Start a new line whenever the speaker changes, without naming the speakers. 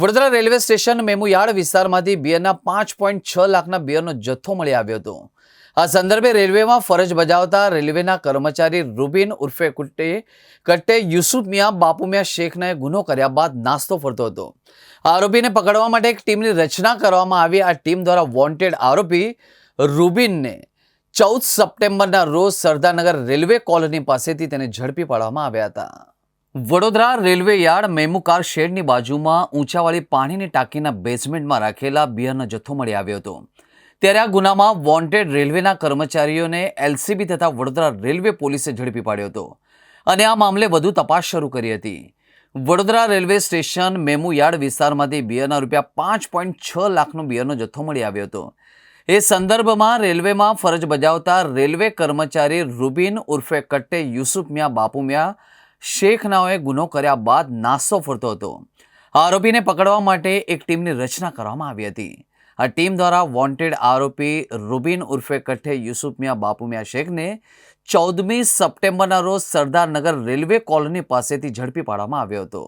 Vadodara railway station મેમુયાર્ડ વિસ્તારમાંથી બિયરના પાંચ point છ લાખના બિયરનો જથ્થો મળી આવ્યો હતો. આ સંદર્ભે રેલવેમાં ફરજ બજાવતા રેલવેના કર્મચારી રૂબિન ઉર્ફે કુટ્ટે કટ્ટે યુસુફ મિયા, બાપુ મિયા, શેખને ગુનો કર્યા બાદ નાસ્તો ફરતો હતો. આરોપીને પકડવા માટે એક ટીમની રચના કરવામાં આવી. આ ટીમ દ્વારા વોન્ટેડ આરોપી રૂબિનને ચૌદ સપ્ટેમ્બરના રોજ સરદારનગર રેલવે કોલોની પાસેથી તેને ઝડપી પાડવામાં આવ્યા હતા. Vadodara railway yard MEMU car શેડની બાજુમાં ઊંચાવાળી પાણીની ટાંકીના બેઝમેન્ટમાં રાખેલા બિયરનો જથ્થો મળી આવ્યો હતો. ત્યારે આ ગુનામાં વોન્ટેડ રેલવેના કર્મચારીઓને એલસીબી તથા વડોદરા રેલવે પોલીસે ઝડપી પાડ્યો હતો અને આ મામલે વધુ તપાસ શરૂ કરી હતી. Vadodara railway station MEMU yard વિસ્તારમાંથી બિયરના રૂપિયા પાંચ પોઈન્ટ છ લાખનો બિયરનો જથ્થો મળી આવ્યો હતો. એ સંદર્ભમાં રેલવેમાં ફરજ બજાવતા રેલવે કર્મચારી રૂબિન ઉર્ફે કટ્ટે યુસુફ મિયા, બાપુ મિયા શેખ નાઓએ ગુનો કર્યા બાદ નાસ્તો ફરતો હતો. આરોપીને પકડવા માટે એક ટીમની રચના કરવામાં આવી હતી. આ ટીમ દ્વારા વોન્ટેડ આરોપી રૂબિન ઉર્ફે કઠે યુસુફ મિયા, બાપુ મિયા શેખને ચૌદમી સપ્ટેમ્બરના રોજ સરદારનગર રેલવે કોલોની પાસેથી ઝડપી પાડવામાં આવ્યો હતો.